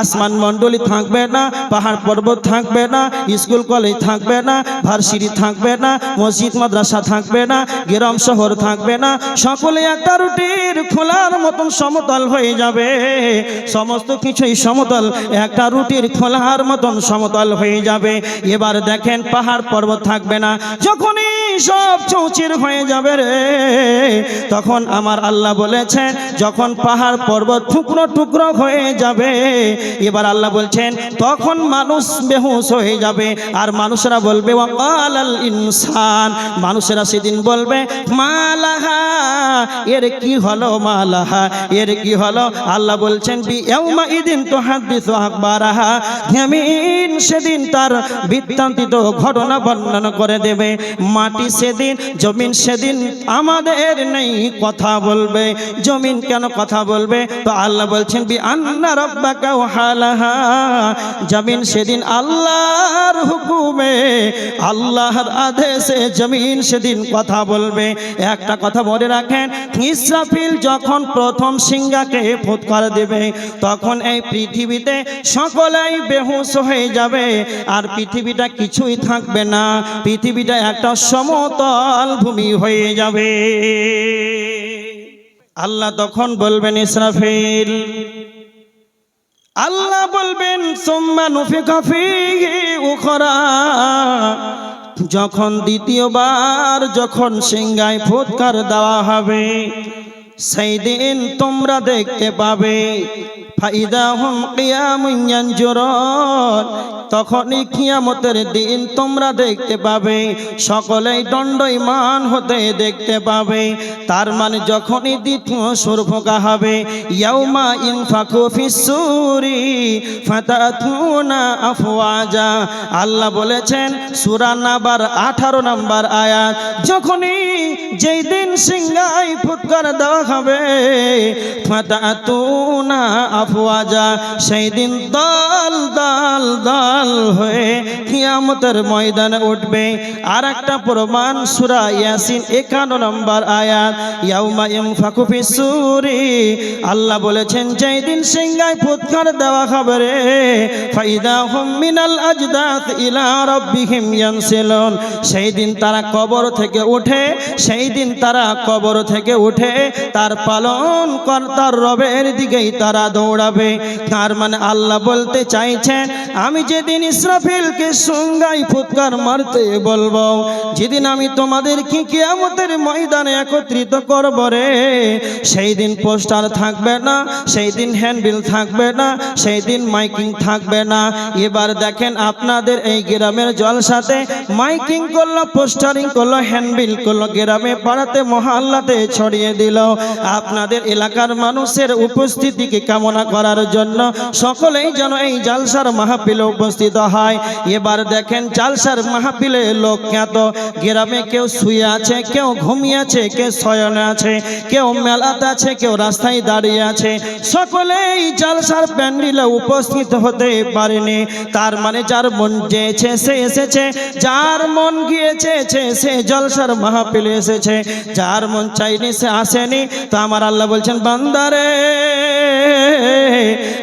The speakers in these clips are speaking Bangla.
আসমান মণ্ডলী থাকবে না, পাহাড় পর্বত থাকবে না, স্কুল কলেজ থাকবে না, ভার্সিটি থাকবে না, মসজিদ, মাদ্রাসা থাকবে না, গ্রাম শহর থাকবে না, সকলে একটা রুটির খোলার মতন সমতল হয়ে যাবে। সমস্ত কিছুই সমতল, একটা রুটির খোলার মতন সমতল হয়ে যাবে। এবার দেখেন পাহাড় পর্বত থাকবে না, যখনই সব চৌচির হয়ে যাবে রে। তখন আমার আল্লাহ বলেছেন যখন পাহাড় পর্বত টুকরো টুকরো হয়ে যাবে, এবার আল্লাহ বলছেন, তখন মানুষ বেহুশ হয়ে যাবে। আর মানুষরা বলবে আল ইনসান। মানুষেরা সেদিন বলবে, মালাহা। এর কি হলো মালাহা? এর কি হলো? আল্লাহ বলছেন, বি ইয়াউমা ইদিন তুহাদ্দিসু আকবারাহা। জামিন সেদিন তার বৃত্তান্তিত ঘটনা বর্ণনা করে দেবে। মাটি সেদিন, জমিন সেদিন আমাদের নেই কথা বলবে। জমিন কেন কথা বলবে? তো আল্লাহ বলছেন বি আন্না রব্বাকা ওয়াহালাহা জমিন সেদিন আল্লাহর হুকুমে, আল্লাহর আদেশে জমিন সেদিন কথা বলবে। একটা কথা মনে রাখেন, ইসরাফিল যখন প্রথম সিংহাকে ফুৎকার দেবে, তখন এই পৃথিবীতে সকলেই বেহুশ হয়ে যাবে, আর পৃথিবীটা কিছুই থাকবে না। পৃথিবীটা একটা সমতল ভূমি হয়ে যাবে। আল্লাহ তখন বলবেন, ইসরাফিল, আল্লাহ বলবেন, সোম্মা নুফিকা ফিহি উখরা। যখন দ্বিতীয়বার যখন সিংহায় ফুৎকার দেওয়া হবে, সেই দিন তোমরা দেখতে পাবে ফাইদা হুম কিয়ামুন তখনই কিয়ামতের দিন তোমরা দেখতে পাবে, সকলেই দণ্ডইমান হতে দেখতে পাবে। তার মানে যখনই দ্বিতীয় সুর ফোকা হবে, ইয়াউমা ইনফাকু ফিসুরি ফাতাতুনা আফওয়াজা। আল্লাহ বলেছেন, সূরা নাবার 18 নাম্বার আয়াত, যখনই যেই দিন সিংহায় ফুৎকার দেওয়া হবে ফাতাতুনা আফওয়াজা সেই দিন দল দল দল হয়ে কিয়ামতের ময়দানে উঠবে। আর একটা প্রমাণ সূরা ইয়াসিন 51 নম্বর আয়াত, ইয়াউমা ইনফাকু ফিসুরি আল্লাহ বলেছেন যেই দিন সিংহায় ফুৎকার দেওয়া হবে রে, ফাইদা হুম মিনাল আজদাত ইলা রাব্বিহিম ইয়ানসিলুন। সেই দিন তারা কবর থেকে উঠে সেই দিন তারা কবর থেকে উঠে, তার পালন কর্তার রবের দিকেই তারা দৌড়াবে। তার মানে আল্লাহ বলতে চাইছেন আমি যেদিন ইসরাফিলকে সঙ্গাই ফুৎকার মারতে বলব, যেদিন আমি তোমাদেরকে কিয়ামতের ময়দানে একত্রিত করব রে সেই দিন পোস্টার থাকবে না সেই দিন হ্যান্ডবিল থাকবে না সেই দিন মাইকিং থাকবে না। এবার দেখেন আপনাদের এই গ্রামের জলসাতে মাইকিং করল, পোস্টারিং করল, হ্যান্ডবিল করল, গ্রামে পাড়াতে মহাল্লাতে ছড়িয়ে দিল। আপনাদের এলাকার মানুষের উপস্থিতিকে কামনা করার জন্য সকলেই যেন এই জালসার মাহফিলে উপস্থিত হয়। এবার দেখেন জালসার মাহফিলে লোক খ্যাত। গ্রামে কেউ শুয়ে আছে, কেউ ঘুমিয়ে আছে, কেউ শয়নে আছে, কেউ মেলাতে আছে, কেউ রাস্তায় দাঁড়িয়ে আছে। সকলেই জালসার প্যান্ডেলে উপস্থিত হতে পারেনি। তার মানে যার মন চেয়েছে, সে এসেছে। যার মন গিয়েছে, সে জলসার মাহফিলে এসেছে। যার মন চাইনি, সে আসেনি। তো আমার আল্লাহ বলছেন, বান্দারে!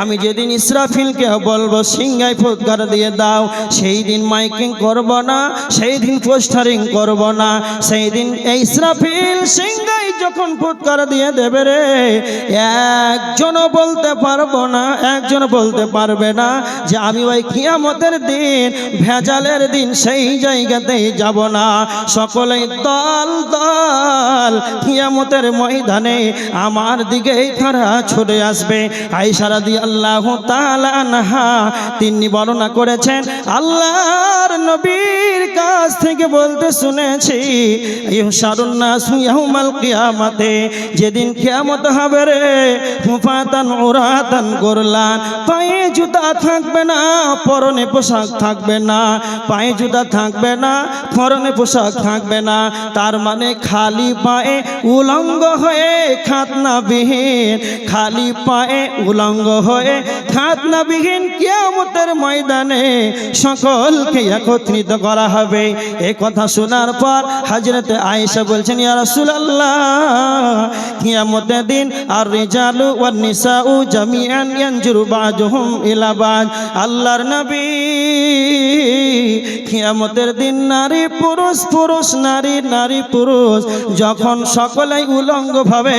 আমি যেদিন ইসরাফিলকে বলব সিংহাই ফুৎকার দিয়ে দাও সেই দিন মাইকিং করব না সেই দিন পোস্টারিং করব না সেই দিন ইসরাফিল সিংহাই যখন ফুৎকার দিয়ে দেবে রে, একজনও বলতে পারব না একজন বলতে পারবে না যে আমি ওই কিয়ামতের দিন, ভেজালের দিন সেই জায়গাতে যাব না। সকলেই দল দল, কিয়ামতের ময়দানে আমার দিকেই তারা ছুটে আসবে। আইসারা দি আল্লাহ তালানহা তিনি বর্ণনা করেছেন আল্লাহর নবীর কাছ থেকে বলতে শুনেছি কিয়ামাতে, যেদিন কিয়ামত হবে রে, মুফাতান উরাতান গোরলান, পায়ে জুতা থাকবে না, পরনে পোশাক থাকবে না, পায়ে জুতা থাকবে না, পরনে পোশাক থাকবে না, তার মানে খালি পায়ে উলঙ্গ হয়ে খাতনা খাতনাবিহীন, খালি পায়ে উলঙ্গ হয়ে খাতনাবিহীন কিয়ামতের ময়দানে সকলকে একত্রিত করা হবে। এ কথা শোনার পর হাজরতে আয়েশা বলছেন, ইয়া রাসূলুল্লাহ, কিয়ামতের দিন আর রিজালু ওয়ান নিসাউ জামিআন ইয়ানজুরু বাযুহুম ইলা বায আল্লাহর নবী কিয়ামতের দিন নারী পুরুষ পুরুষ, নারী নারী পুরুষ, যখন সকলেই উলঙ্গ ভাবে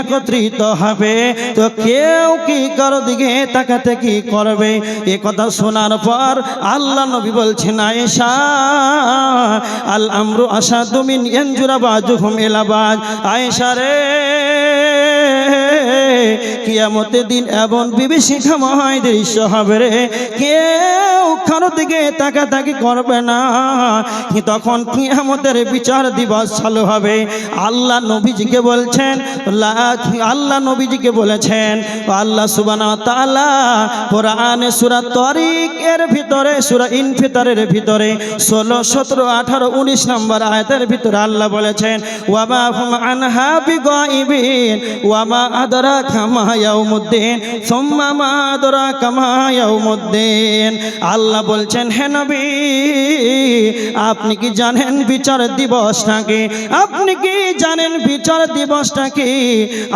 একত্রিত হবে, তো কেউ কি কারও দিকে তাকাতে কি করবে? এ কথা শোনার পর আল্লাহ নবী বলছেন, আয়েশা, আল আমরু আসাদু মিন ইয়ানজুরা বাজুহুম ইলাবাজ আয়েশা রে, কিয়ামতের দিন এমন বিভীষিকাময় দৃশ্য হবে রে। কেউ কারও দিকে তাকাতাকি করবে না। তখন কিয়ামতের বিচার দিবস চালু হবে। আল্লাহ নবীজিকে বলছেন আল্লাহ নবীজিকে বলেছেন, আল্লাহ সুবানা তালা কোরআনে সুরা তরিক এর ভিতরে, সুরা ইনফিতরের ভিতরে ষোলো, সতেরো, আঠারো, উনিশ নম্বর আয়তের ভিতরে আল্লাহ বলেছেন হুম আনহা বিগাইবিন ওয়ামা আদরা কামা ইয়াউমুদ্দিন, সুম্মা আদরা কামা ইয়াউমুদ্দিন। আল্লাহ বলছেন, হে নবী, আপনি কি জানেন বিচার দিবসটাকে আপনি কি জানেন বিচার দিবসটাকে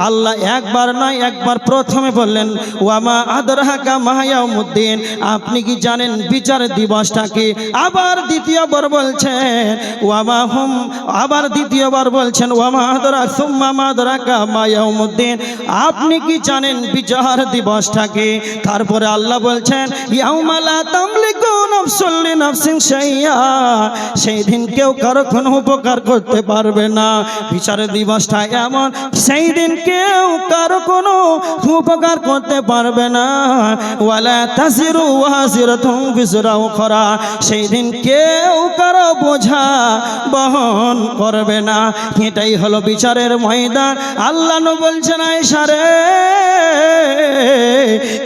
আল্লাহ একবার নয়, একবার প্রথমে বললেন, ওয়ামা আদরাহা মাহায়াউমুদ্দিন আপনি কি জানেন বিচার দিবসটাকে আবার দ্বিতীয়বার বলছেন, ওয়ামা হুম, আবার দ্বিতীয়বার বলছেন, ওয়ামা আদরা, সুম্মা মাদরাকা মায়াউমুদ্দিন আপনি কি জানেন বিচার দিবসটাকে তারপরে আল্লাহ বলছেন লিনাফসিন শাইয়া সেই দিন কেউ কারও কোনো উপকার করতে পারবে না। বিচার দিবসটা এমন সেই দিন কেউ কারও কোনো উপকার করতে পারবে না। সেই দিন কেউ কারও বোঝা বহন করবে না। এটাই হলো বিচারের ময়দান। আল্লাহ বলছেন, আয়েশা রে,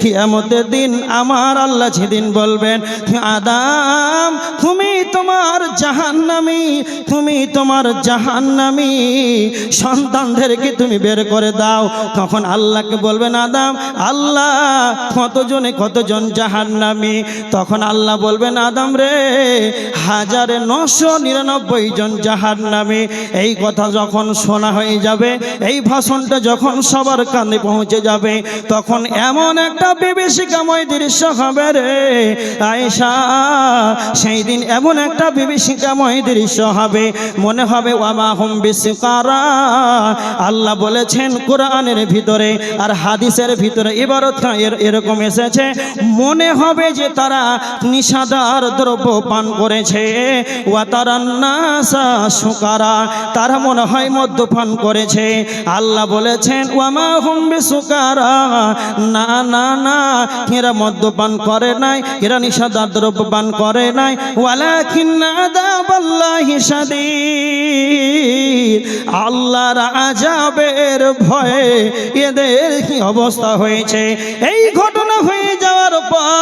কিয়ামতের দিন আমার আল্লাহ সেদিন বলবেন আদাম, তুমি তোমার জাহান্নামি, তুমি তোমার জাহান্নামি। সন্তানদেরকে তুমি বের করে দাও। তখন আল্লাহকে বলবেন, আদাম, আল্লাহ, কতজনে কতজন জাহান্নামি? তখন আল্লাহ বলবেন, আদাম রে, হাজারে নশো নিরানব্বই জন জাহান্নামি। এই কথা যখন শোনা হয়ে যাবে, এই ভাষণটা যখন সবার কানে পৌঁছে যাবে, তখন এমন একটা বিভীষিকাময় দৃশ্য হবে রে। আয়েশা, সেই দিন এমন একটা বিভীষিকাময় দৃশ্য হবে। মনে হবে, ওয়ামা হুম বিশ্বকারা আল্লাহ বলেছেন কোরআনের ভিতরে আর হাদিসের ভিতরে এবারত এর এরকম এসেছে। মনে হবে যে তারা নিষাদার দ্রব্য পান করেছে। ওয়া তারা নাসা সুকারা, তারা মনে হয় মদ্যপান করেছে। আল্লাহ বলেছেন, ওয়ামা হুম বিসুকারা, না না না, এরা মদ্যপান করে নাই, এরা নিষাদার দ্রব্য পান করে নাই। আল্লাহর আযাবের ভয়ে এদের কি অবস্থা হয়েছে? এই ঘটনা হয়ে যাওয়ার পর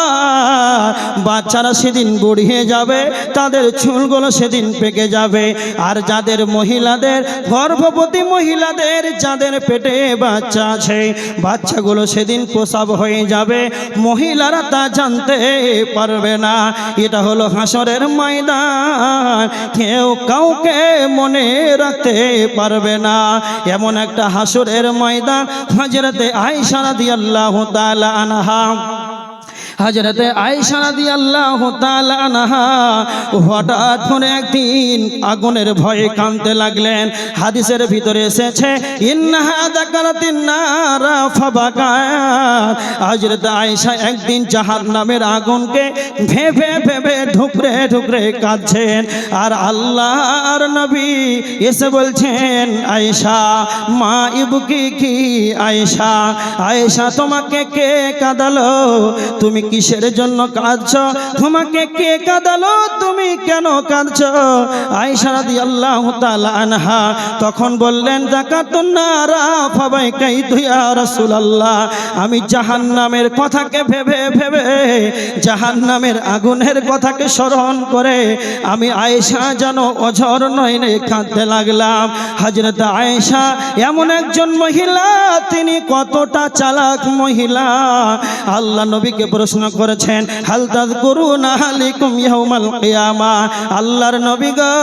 বাচ্চারা সেদিন বুড়িয়ে যাবে, তাদের চুলগুলো সেদিন পেকে যাবে। আর যাদের মহিলাদের, গর্ভবতী মহিলাদের, যাদের পেটে বাচ্চা আছে, বাচ্চাগুলো সেদিন প্রসাব হয়ে যাবে। মহিলারা তা জানতে পারবে না, এটা হলো হাসরের ময়দান। কেউ কাউকে মনে রাখতে পারবে না। এমন একটা হাসরের ময়দান হাজরতে আয়সা রাদিয়াল্লাহু তাআলা আনহা। হাজরতে আয়েশা রাদিয়াল্লাহু তাআলা আনহা হঠাৎ করে একদিন আগুনের ভয়ে কাঁদতে লাগলেন। হাদিসের ভিতরে এসেছে হযরত আয়েশা একদিন জাহান্নামের আগুনকে ভেবে ভেবে ঢুকরে ঢুকরে কাঁদছেন। আর আল্লাহর নবী এসে বলছেন, আয়েশা, মা ইবকি কি আয়েশা? আয়েশা, তোমাকে কে কাঁদালো? তুমি কিসের জন্য কাঁদছ? তোমাকে কে কাঁদালো? তুমি কেন কাঁদছ? আয়েশা রাদিয়াল্লাহু তাআলা আনহা তখন বললেন রাসূলুল্লাহ। আমি জাহান্নামের কথাকে ভেবে ভেবে জাহান্নামের আগুনের কথাকে স্মরণ করে আমি আয়েশা যেন অঝর নয়নে কাঁদতে লাগলাম। হযরত আয়েশা এমন একজন মহিলা, তিনি কতটা চালাক মহিলা। আল্লাহ নবীকে প্রশ্ন প্রশ্ন করেছেন, হাল তাযকুরুনা আলাইকুম ইয়াউমাল কিয়ামা। আল্লাহর নবী গো,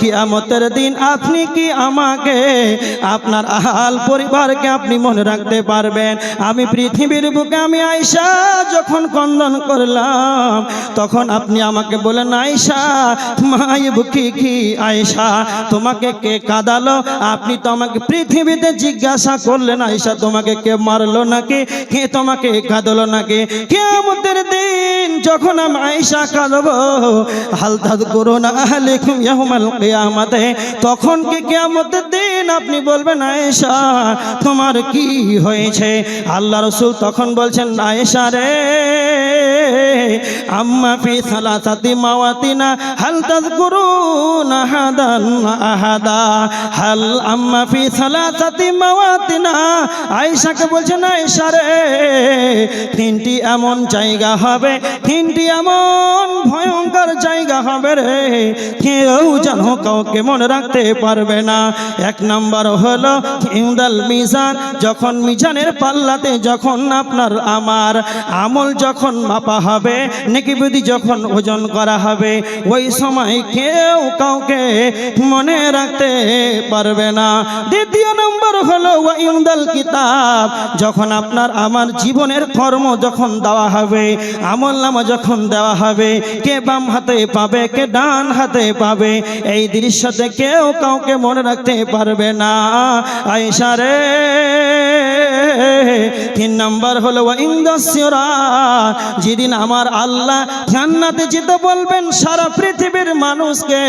কিয়ামতের দিন আপনি কি আমাকে, আপনার আহাল পরিবারকে আপনি মনে রাখতে পারবেন? আমি পৃথিবীর বুকে আমি আয়সা যখন কন্দন করলাম, তখন আপনি আমাকে বলেন আয়সা মাই বুকি কি আয়সা তোমাকে কে কাঁদালো? আপনি তো আমাকে পৃথিবীতে জিজ্ঞাসা করলেন আয়সা তোমাকে কে মারলো নাকি? কে তোমাকে কাঁদলো নাকি? কেমতের দিন যখন আমি আয়সা কাঁদব হালতাদ করো না আহলিকুম ইয়াউমাল কিয়ামাতে, তখন কি কিয়ামতের দিন আপনি বলবেন, আয়েশা, তোমার কি হয়েছে? আল্লাহ রসুল তখন বলছেন, আয়েশা রে আম্মা ফি সালাসাতি মাওয়াতিনা, হাল তাযকুরুনা হাদান আহাদা। হাল আম্মা ফি সালাসাতি মাওয়াতিনা, আয়েশাকে বলছেন আয়েশা রে, তিনটি এমন জায়গা হবে, তিনটি এমন ভয়ঙ্কর জায়গা হবে রে, কেউ যেন কাউকে মনে রাখতে পারবে না। এক নাম্বার হলো, ইউদাল মিজান, যখন মিজানের পাল্লাতে, যখন আপনার আমার আমল যখন মাপা হবে, নেকি বুদ্ধি যখন ওজন করা হবে, ওই সময় কেউ কাউকে মনে রাখতে পারবে না। দ্বিতীয় নম্বর হলো ওয়াইউদাল কিতাব, যখন আপনার আমার জীবনের কর্ম যখন দেওয়া হবে, আমল নামা যখন দেওয়া হবে, কে বাম হাতে পাবে, কে ডান হাতে পাবে, এই দৃশ্যতে কেউ কাউকে মনে রাখতে পারবে না। আয়সা রে! তিন নম্বর হলো ইন্দাসিরা যেদিন আমার আল্লাহ জান্নাতে যেতে বলবেন, সারা পৃথিবীর মানুষকে,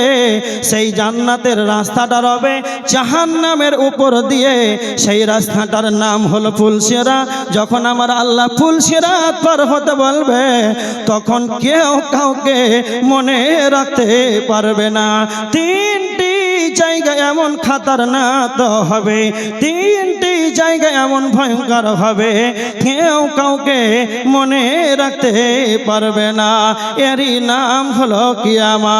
সেই জান্নাতের রাস্তাটা রবে জাহান্নামের উপর দিয়ে। সেই রাস্তাটার নাম হলো ফুলসেরা যখন আমার আল্লাহ ফুলসেরা পার হতে বলবে, তখন কেউ কাউকে মনে রাখতে পারবে না। তিনটি জায়গা এমন খাতার না তো হবে। তিনটি জায়গা এমন ভয়ঙ্কর হবে। কেউ কাউকে মনে রাখতে পারবে না। এরই নাম হলো কিয়ামা